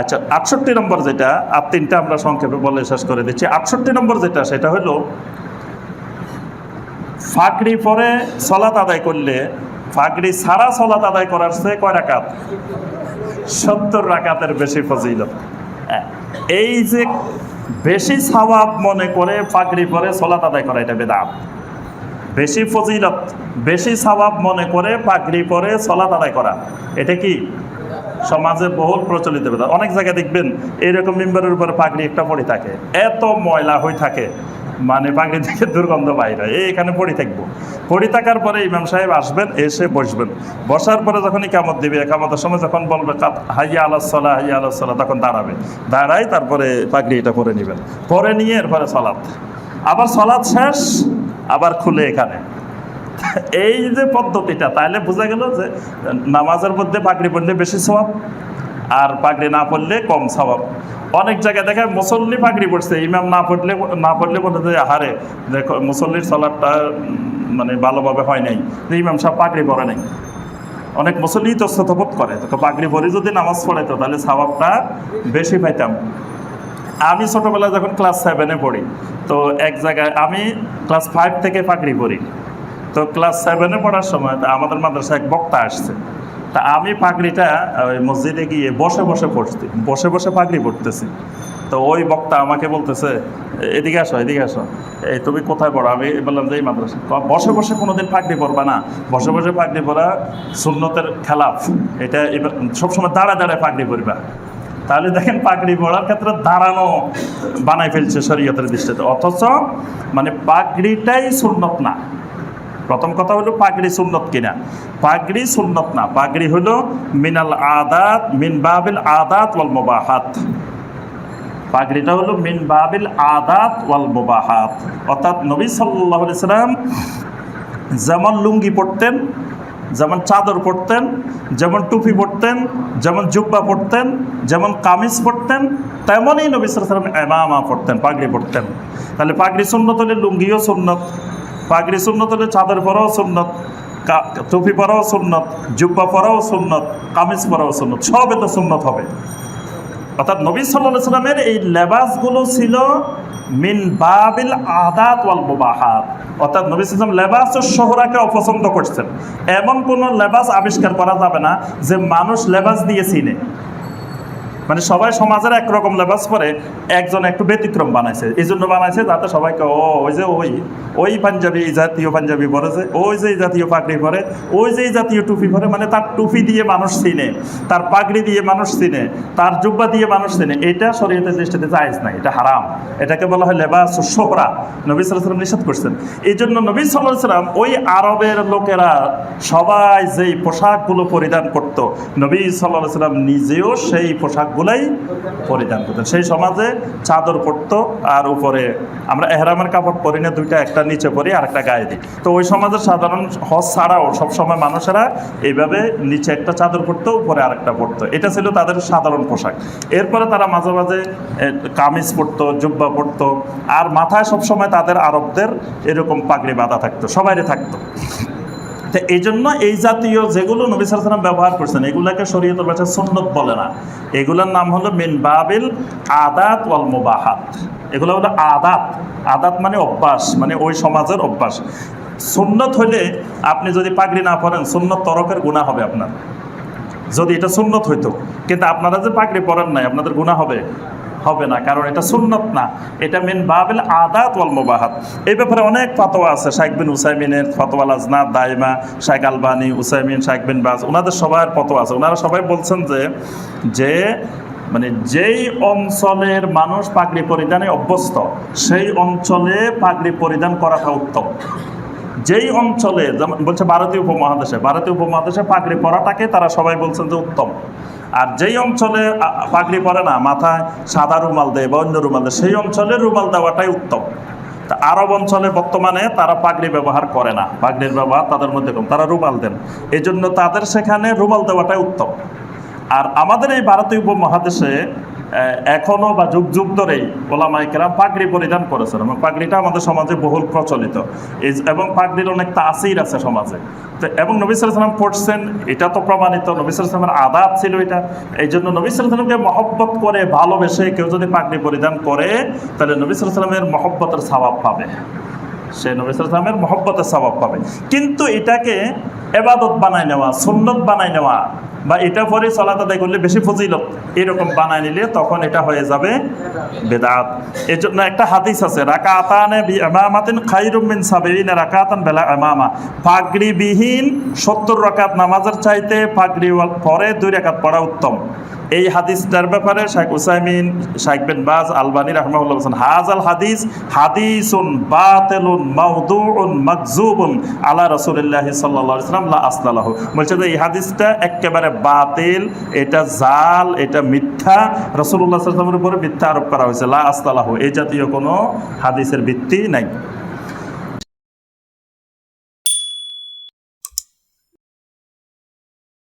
আচ্ছা আটষট্টি নম্বর যেটা আর তিনটা আমরা সংক্ষেপে বলে শেষ করে দিচ্ছি। আটষট্টি নম্বর যেটা, সেটা হলো ফাঁকড়ি পরে সলাত আদায় করলে ফাঁকড়ি সারা সলাত আদায় করার চেয়ে কয় রাকাত? সত্তর রাকাতের বেশি ফজিলত। এই যে বেশি সওয়াব মনে করে পাগড়ি পরে সলাত আদায় করা, এটা বেদাত। বেশি ফজিলত, বেশি সওয়াব মনে করে পাগড়ি পরে সলাত আদায় করা, এটা কি? সমাজে বহুল প্রচলিত বেদাত অনেক জায়গায় দেখবেন এইরকম মেম্বারের উপরে পাগড়ি একটা পড়ে থাকে। এত ময়লা হয়ে থাকে মানে পাগড়ি থেকে দুর্গন্ধ বাইরে এখানে পড়ে থাকব। পড়ে থাকার পরে ইমাম সাহেব আসবেন, এসে বসবেন। বসার পরে যখনই কামত দিবে, কামতের সময় যখন বলবে হাইয়া আলাহ হাইয়া আলাহ তখন দাঁড়াবে। দাঁড়াই তারপরে পাগড়ি এটা পরে নেবেন। পরে নিয়ে এরপরে সলাৎ। আবার সলাৎ শেষ, আবার খুলে এখানে। এই যে পদ্ধতিটা, তাহলে বোঝা গেল যে নামাজের মধ্যে পাগড়ি পড়লে বেশি স্বভাব আর পাগড়ি না পড়লে কম স্বভাব অনেক জায়গায় দেখা মুসল্লি পাগড়ি পড়ছে ইমাম না পড়লে না পড়লে বলে যে হারে দেখো, মুসল্লির সলাটটা মানে ভালোভাবে হয় নাই, যে ইমাম সাহেব পাগড়ি পরে নাই। অনেক মুসল্লি তো বোধ করে, তো পাগড়ি পরে যদি নামাজ পড়াইতো, তাহলে স্বভাবটা বেশি পাইতাম। আমি ছোটোবেলায় যখন ক্লাস সেভেনে পড়ি, তো এক জায়গায় আমি ক্লাস ফাইভ থেকে পাগড়ি পড়ি তো ক্লাস সেভেনে পড়ার সময় আমাদের মাদ্রাসায় এক বক্তা আসছে। তা আমি পাগড়িটা ওই মসজিদে গিয়ে বসে বসে পড়ছি, বসে বসে পাগড়ি পড়তেছি। তো ওই বক্তা আমাকে বলতেছে, এদিকে আসো এদিকে আসো। এই তুমি কোথায় পড়ো? আমি বললাম যে এই মাদ্রাসা। বসে বসে কোনোদিন পাগড়ি পড়বা না। বসে বসে পাগড়ি পড়া সুন্নতের খেলাফ। এটা সবসময় দাঁড়া দাঁড়ায় পাগড়ি পড়বা তাহলে দেখেন পাগড়ি পড়ার ক্ষেত্রে দাঁড়ানো বানাই ফেলছে শরীয়তের দৃষ্টিতে। অথচ মানে পাগড়িটাই সুন্নত না। প্রথম কথা হলো পাগড়ি সুন্নত কিনা? পাগড়ি সুন্নত না, পাগড়ি হলো মিনাল আদাত, মিন বাবিল আদাত ওয়াল মুবাহাত। পাগড়িটা হলো মিন বাবিল আদাত ওয়াল মুবাহাত। অর্থাৎ নবী আলাইহি সাল্লাম যেমন লুঙ্গি পরতেন, যেমন চাদর পরতেন, যেমন টুপি পরতেন, যেমন জুব্বা পরতেন, যেমন কামিজ পরতেন, তেমনই নবী সালাম এমামা পরতেন, পাগড়ি পরতেন। তাহলে পাগড়ি সুন্নত হলে লুঙ্গিও সুন্নত। পাগড়ি সুন্নত হলে চাদর পরাও সুন্নত টুপি পরাও সুন্নত, জুব্বা পরাও সুন্নত, কামিজ পরাও সুন্নত সব এত সুন্নত হবে। অর্থাৎ নবী সাল্লাহ সাল্লামের এই লেবাসগুলো ছিল মিন বাবিল আদাত ওয়াল মুবাহাত। অর্থাৎ নবী সাল্লাম লেবাস শোহরাকে অপছন্দ করছেন। এমন কোনো লেবাস আবিষ্কার করা যাবে না যে মানুষ লেবাস দিয়ে চিনে। মানে সবাই সমাজের একরকম লেবাস পরে একজন একটু ব্যতিক্রম বানাইছে। এই জন্য বানাইছে যাতে সবাইকে, ও, ওই যে ওই ওই পাঞ্জাবি, এই জাতীয় পাঞ্জাবি পরেছে ওই যে এই জাতীয় পাগড়ি পরে, ওই যে এই জাতীয় টুপি পরে মানে তার টুপি দিয়ে মানুষ চিনে, তার পাগড়ি দিয়ে মানুষ চিনে, তার জুব্বা দিয়ে মানুষ চিনে, এটা শরীয়তের দৃষ্টিতে জায়েজ নাই, এটা হারাম। এটাকে বলা হয় লেবাস সোহরা। নবী সাল্লাম নিষেধ করছেন। এই জন্য নবী সাল্লাম ওই আরবের লোকেরা সবাই যেই পোশাকগুলো পরিধান করত, নবী সাল্লাহ সাল্লাম নিজেও সেই পোশাকগুলাই পরিধান করতেন। সেই সমাজে চাদর পরতো আর উপরে আমরা এহরামের কাপড় পরি না, দুইটা একটা নিচে পরি আর একটা গায়ে দিই। তো ওই সমাজের সাধারণ হজ ছাড়াও সবসময় মানুষেরা এইভাবে নিচে একটা চাদর পরতো, উপরে আরেকটা পরতো। এটা ছিল তাদের সাধারণ পোশাক। এরপরে তারা মাঝে মাঝে কামিজ পরতো, জুব্বা পরতো আর মাথায় সবসময় তাদের আরবদের এরকম পাগড়ি বাঁধা থাকতো, সবাইরে থাকতো। তো এই জন্য এই জাতীয় যেগুলো নবী সালাম ব্যবহার করছেন, এগুলাকে শরীয়তের ভাষায় সুন্নত বলে না। এগুলোর নাম হলো মিন বাবিল আদাত ওয়াল মুবাহাত। এগুলো হলো আদাত। আদাত মানে অভ্যাস মানে ওই সমাজের অভ্যাস। সুন্নত হলে আপনি যদি পাগড়ি না পরেন, সুন্নত তরকের গুণা হবে আপনার। যদি এটা সুন্নত হইতো, কিন্তু আপনারা যে পাগড়ি পরেন নাই, আপনাদের গুণা হবে। হবে না, কারণ এটা সুন্নত না। এটা মিন বাবিল আদাত ওয়াল মুবাহাত। এই ব্যাপারে অনেক ফতোয়া আছে, শাইখ বিন উসাইমিনের ফতোয়া লাজনা দাইমা, শাইখ আলবানি, উসাইমিন, শাইখ বিন বাজ, ওনাদের সবার ফতোয়া আছে। ওনারা সবাই বলছেন যে যে মানে যেই অঞ্চলের মানুষ পাগড়ি পরিধানে অভ্যস্ত, সেই অঞ্চলে পাগড়ি পরিধান করাটা উত্তম। যেই অঞ্চলে বলছে ভারতীয় উপমহাদেশে ভারতীয় উপমহাদেশে পাগড়ি পরাটাকে তারা সবাই বলছেন যে উত্তম। আর যেই অঞ্চলে পাগড়ি পরে না, মাথায় সাদা রুমাল দেয় বা অন্য রুমাল দেয়, সেই অঞ্চলে রুমাল দেওয়াটাই উত্তম। আরব অঞ্চলে বর্তমানে তারা পাগড়ি ব্যবহার করে না। পাগড়ির ব্যবহার তাদের মধ্যে কম, তারা রুমাল দেন। এই জন্য তাদের সেখানে রুমাল দেওয়াটাই উত্তম। আর আমাদের এই ভারতীয় উপমহাদেশে এখনও বা যুগ যুগ ধরেই ওলামাই কেরাম পাগড়ি পরিধান করেছেন এবং পাগড়িটা আমাদের সমাজে বহুল প্রচলিত। এবং পাগড়ির অনেক তাসির আছে সমাজে। তো এবং নবী সালাম পড়ছেন, এটা তো প্রমাণিত, নবী সালামের আদাব ছিল এটা। এই জন্য নবী সালামকে মহব্বত করে ভালোবেসে কেউ যদি পাগড়ি পরিধান করে, তাহলে নবী সালামের মহব্বতের স্বভাব পাবে। সে নবী সালামের মহব্বতের স্বভাব পাবে। কিন্তু এটাকে এবাদত বানায় নেওয়া, সুন্নত বানায় নেওয়া বা এটা পরে সলাত আদায় করলে বেশি ফজিলত। এরকম বানায় নিলে তখন এটা হয়ে যাবে বেদাত। এর জন্য একটা হাদিস আছে রাকা আতানে এমামাতিন খাইরুমিন মিন সাবিরিন রাকাতান বেলা এমামা পাগড়ি বিহীন সত্তর রাকাত নামাজের চাইতে পাগড়ি পরে দুই রাকাত পড়া উত্তম। এই হাদিসটার ব্যাপারে শেখ উসাইমিন, শেখ বিন বাজ আলবানী রহমাউল্লাহ বলছেন হাজাল হাদিস হাদিসুন বাতিলুন মাউদুউন মাকজুবুন আলা রাসূলিল্লাহি সাল্লাল্লাহু আলাইহি ওয়াসাল্লাম লা আসলালাহু বলছে যে এই হাদিসটা একেবারে বাতিল, এটা জাল, এটা মিথ্যা। রাসূলুল্লাহ সাল্লাল্লাহু আলাইহি উপরে মিথ্যা আরোপ করা হয়েছে, লা আসলালাহু এই জাতীয় কোনো হাদিসের ভিত্তি নাই।